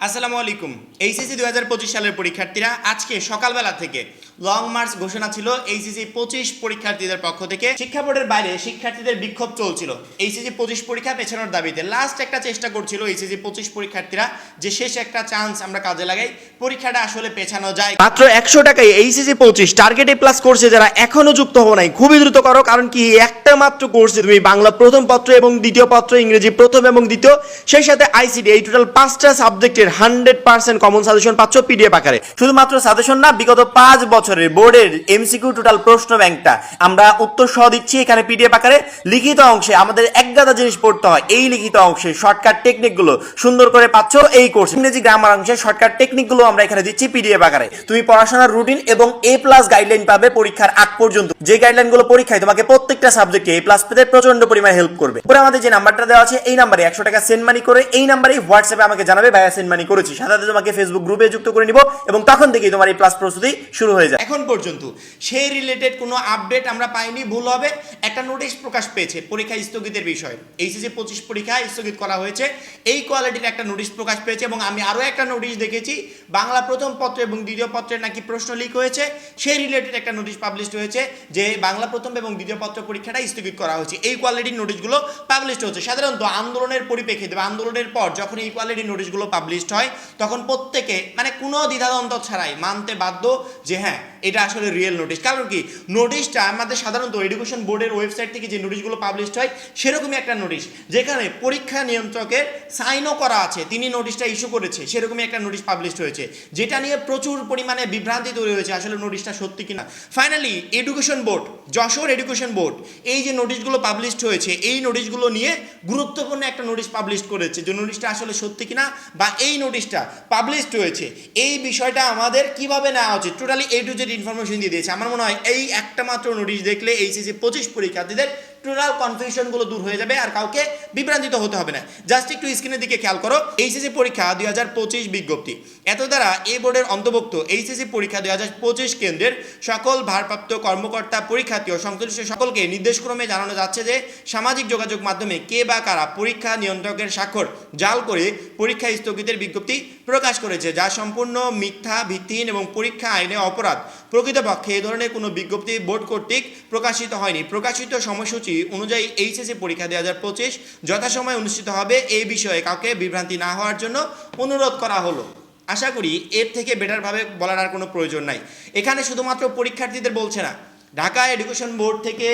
আসসালামু আলাইকুম। এইচএসসি দু হাজার পঁচিশ সালের পরীক্ষার্থীরা আজকে সকালবেলা থেকে লং মার্চ ঘোষণা ছিল এইচএসসি পঁচিশ পরীক্ষার্থীদের পক্ষ থেকে। শিক্ষা বোর্ডের বাইরে শিক্ষার্থীদের বিক্ষোভ চলছিল। এইচএসসি পঁচিশ পরীক্ষা পেছানোর দাবিতে লাস্ট একটা চেষ্টা করছিল এইচএসসি পঁচিশ পরীক্ষার্থীরা যে শেষ একটা চান্স আমরা কাজে লাগাই, পরীক্ষাটা আসলে পেছানো যায়। মাত্র একশো টাকায় এইচএসসি পঁচিশ টার্গেট প্লাস কোর্সে যারা এখনও যুক্ত হব নাই। খুবই দ্রুত করো, কারণ কি একটা মাত্র কোর্সে তুমি বাংলা প্রথম পত্র এবং দ্বিতীয় পত্র, ইংরেজি প্রথম এবং দ্বিতীয়, সেই সাথে আইসিডি এই টোটাল পাঁচটা সাবজেক্টের হান্ড্রেড পার্সেন্ট কমন সাজেশন পাচ্ছ পিডিএফ আকারে। শুধুমাত্র সাজেশন না, বিগত পাঁচ বছরের বোর্ডের এমসিকিউ টোটাল প্রশ্ন ব্যাংকটা। আমরা উত্তর সহ দিচ্ছি, এখানে পিডিএফ আকারে। লিখিত অংশে আমাদের এক গাদা জিনিস পড়তে হয়, এই লিখিত অংশে শর্টকাট টেকনিকগুলো। সুন্দর করে পাচ্ছ এই কোর্স। ইংরেজি গ্রামার অংশে শর্টকাট টেকনিকগুলো আমরা এখানে দিচ্ছি পিডিএফ আকারে। তুমি পড়াশোনার রুটিন এবং এ প্লাস গাইডলাইন পাবে পরীক্ষার আগ পর্যন্ত। যে গাইডলাইনগুলো পরীক্ষায় তোমাকে প্রত্যেকটা সাবজেক্টে এ প্লাস পেতে প্রচণ্ড পরিমাণে হেল্প করবে। উপরে আমাদের যে নাম্বারটা দেওয়া আছে, এই নাম্বারে একশো টাকা সেন্ড মানি করে এই নাম্বারে হোয়াটসঅ্যাপে আমাকে জানাবে, ভাইয়া সেন্ড মানি করেছি। সাথে তোমাকে ফেসবুক গ্রুপে যুক্ত করে নিব এবং তখন থেকেই তোমার এই প্লাস প্রস্তুতি শুরু হয়ে যায়। এখন পর্যন্ত সেই রিলেটেড কোনো আপডেট আমরা পাইনি, ভুল হবে। একটা নোটিশ প্রকাশ পেয়েছে পরীক্ষা স্থগিতের বিষয়ে। এইচএসসি পঁচিশ পরীক্ষা স্থগিত করা হয়েছে। এই কোয়ালিটির একটা নোটিশ প্রকাশ পেয়েছে এবং আমি আরও একটা নোটিশ দেখেছি। বাংলা প্রথম পত্র এবং দ্বিতীয় পত্রের নাকি প্রশ্ন লিক হয়েছে। সেই রিলেটেড একটা নোটিশ পাবলিশ হয়েছে যে বাংলা প্রথম এবং দ্বিতীয় পত্র পরীক্ষাটা স্থগিত করা হয়েছে। এই কোয়ালিটির নোটিশগুলো পাবলিশ হচ্ছে। সাধারণত আন্দোলনের পরিপ্রেক্ষিতে বা আন্দোলনের পর যখন এই কোয়ালিটির নোটিশগুলো পাবলিশড হয়, তখন প্রত্যেকে মানে কোনো দ্বিধাদ্বন্দ্ব ছাড়াই মানতে বাধ্য যে হ্যাঁ এটা আসলে রিয়েল নোটিশ কারণ কি? নোটিশটা আমাদের সাধারণত এডুকেশন বোর্ডের ওয়েবসাইট থেকে যে নোটিশগুলো পাবলিশ হয়, সেরকমই একটা নোটিশ যেখানে পরীক্ষা নিয়ন্ত্রকের সাইনও করা আছে, তিনি নোটিশটা ইস্যু করেছে, সেরকমই একটা নোটিশ পাবলিশ হয়েছে। যেটা নিয়ে প্রচুর পরিমাণে বিভ্রান্তি তৈরি হয়েছে, আসলে নোটিশটা সত্যি কিনা। Finally education board Jessore education board এই যে নোটিশগুলো পাবলিশড হয়েছে, এই নোটিশগুলো নিয়ে গুরুত্বপূর্ণ একটা নোটিশ পাবলিশ করেছে যে নোটিশটা আসলে সত্যি কিনা বা এই নোটিশটা পাবলিশড হয়েছে। এই বিষয়টা আমাদের কীভাবে নেওয়া উচিত টোটালি এ ইনফরমেশন দিয়ে দিয়েছে আমার মনে হয় এই একটা মাত্র নোটিশ দেখলে এইচএসসি পঁচিশ পরীক্ষার্থীদের টোটাল কনফিউশনগুলো দূর হয়ে যাবে আর কাউকে বিভ্রান্তিত হতে হবে না। জাস্ট একটু স্ক্রিনের দিকে খেয়াল করো, এইচএসসি পরীক্ষা দুই হাজার পঁচিশ বিজ্ঞপ্তি। এত দ্বারা এই বোর্ডের অন্তর্ভুক্ত এইচএসসি পরীক্ষা দুই হাজার পঁচিশ কেন্দ্রের সকল ভারপ্রাপ্ত কর্মকর্তা, পরীক্ষার্থী ও সংশ্লিষ্ট সকলকে নির্দেশক্রমে জানানো যাচ্ছে যে সামাজিক যোগাযোগ মাধ্যমে কে বা কারা পরীক্ষা নিয়ন্ত্রকের স্বাক্ষর জাল করে পরীক্ষা স্থগিতের বিজ্ঞপ্তি প্রকাশ করেছে, যা সম্পূর্ণ মিথ্যা, ভিত্তিহীন এবং পরীক্ষা আইনে অপরাধ। প্রকৃতপক্ষে এ ধরনের কোনো বিজ্ঞপ্তি বোর্ড কর্তৃক প্রকাশিত হয়নি। প্রকাশিত সময়সূচি অনুযায়ী এইচএসসি পরীক্ষা দুই হাজার পঁচিশ যথাসময়ে অনুষ্ঠিত হবে এই বিষয়ে কাউকে বিভ্রান্তি না হওয়ার জন্য অনুরোধ করা হলো। আশা করি এর থেকে বেটারভাবে বলার আর কোনো প্রয়োজন নাই। এখানে শুধুমাত্র পরীক্ষার্থীদের বলছে না ঢাকা এডুকেশন বোর্ড থেকে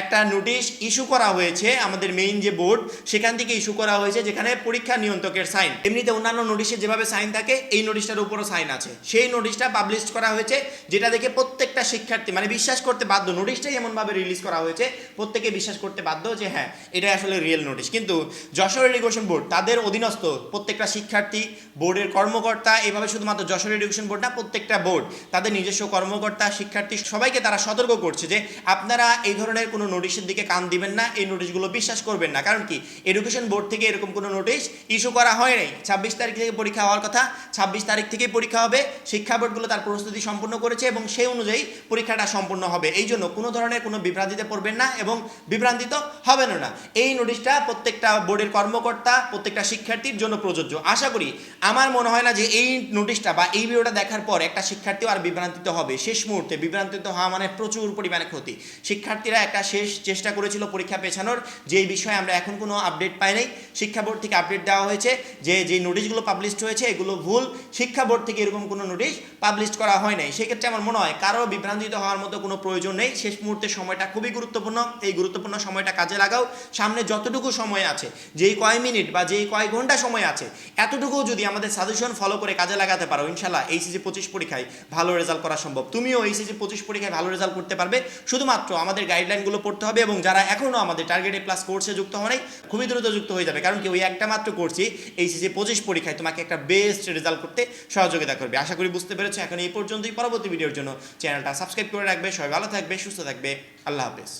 একটা নোটিশ ইস্যু করা হয়েছে, আমাদের মেইন যে বোর্ড সেখান থেকে ইস্যু করা হয়েছে, যেখানে পরীক্ষা নিয়ন্ত্রকের সাইন এমনিতে অন্যান্য নোটিশে যেভাবে সাইন থাকে, এই নোটিশটার উপরও সাইন আছে। সেই নোটিশটা পাবলিশ করা হয়েছে, যেটা দেখে প্রত্যেকটা শিক্ষার্থী মানে বিশ্বাস করতে বাধ্য নোটিশটাই এমনভাবে রিলিজ করা হয়েছে, প্রত্যেকে বিশ্বাস করতে বাধ্য যে হ্যাঁ এটা আসলে রিয়েল নোটিশ কিন্তু যশোর এডুকেশন বোর্ড তাদের অধীনস্থ প্রত্যেকটা শিক্ষার্থী বোর্ডের কর্মকর্তা, এভাবে শুধুমাত্র যশোর এডুকেশন বোর্ড না, প্রত্যেকটা বোর্ড তাদের নিজস্ব কর্মকর্তা, শিক্ষার্থী, সবাইকে তারা সতর্ক করছে যে আপনারা এই ধরনের কোনো নোটিশের দিকে কান দিবেন না, এই নোটিশগুলো বিশ্বাস করবেন না। কারণ কি? এডুকেশন বোর্ড থেকে এরকম কোনো নোটিশ ইস্যু করা হয় নাই। ছাব্বিশ তারিখ থেকে পরীক্ষা হওয়ার কথা, ছাব্বিশ তারিখ থেকেই পরীক্ষা হবে। শিক্ষা বোর্ডগুলো তার প্রস্তুতি সম্পূর্ণ করেছে এবং সেই অনুযায়ী পরীক্ষাটা সম্পূর্ণ হবে। এই জন্য কোনো ধরনের কোনো বিভ্রান্তিতে পড়বেন না এবং বিভ্রান্তিত হবেন না। এই নোটিশটা প্রত্যেকটা বোর্ডের কর্মকর্তা, প্রত্যেকটা শিক্ষার্থীর জন্য প্রযোজ্য। আশা করি আমার মনে হয় না যে এই নোটিশটা বা এই ভিডিওটা দেখার পর একটা শিক্ষার্থীও আর বিভ্রান্তিত হবে। শেষ মুহূর্তে বিভ্রান্তিত হওয়া মানে প্রচুর পরিমাণে ক্ষতি। শিক্ষার্থীরা একটা শেষ চেষ্টা করেছিল পরীক্ষা পেছানোর, যেই বিষয়ে আমরা এখন কোনো আপডেট পাই নাই। শিক্ষা বোর্ড থেকে আপডেট দেওয়া হয়েছে যে যে নোটিশগুলো পাবলিশড হয়েছে, এগুলো ভুল। শিক্ষা বোর্ড থেকে এরকম কোনো নোটিশ পাবলিশ করা হয় নাই। সেক্ষেত্রে আমার মনে হয় কারও বিভ্রান্তিত হওয়ার মতো কোনো প্রয়োজন নেই। শেষ মুহূর্তের সময়টা খুবই গুরুত্বপূর্ণ। এই গুরুত্বপূর্ণ সময়টা কাজে লাগাও। সামনে যতটুকু সময় আছে, যেই কয় মিনিট বা যেই কয় ঘণ্টা সময় আছে এতটুকু যদি আমাদের সাজেশন ফলো করে কাজে লাগাতে পারো ইনশাল্লাহ এইচএসি পঁচিশ পরীক্ষায় ভালো রেজাল্ট করা সম্ভব। তুমিও এইচএসি পঁচিশ পরীক্ষায় ভালো রেজাল্ট করতে পারবে। শুধুমাত্র আমাদের গাইডলাইনগুলো পড়তে হবে এবং যারা এখনও আমাদের টার্গেটে প্লাস কোর্সে যুক্ত হওয়াই খুবই দ্রুত যুক্ত হয়ে যাবে। কারণ কি, ওই একটা মাত্র কোর্সই এইচএসি পঁচিশ পরীক্ষায় তোমাকে একটা বেস্ট রেজাল্ট করতে সহযোগিতা করবে। আশা করি বুঝতে পেরেছ, এখন এই পর্যন্তই। পরবর্তী ভিডিওর জন্য চ্যানেলটা সাবস্ক্রাইব করে রাখবে। সবাই ভালো থাকবে, সুস্থ থাকবে। আল্লাহ হাফেজ।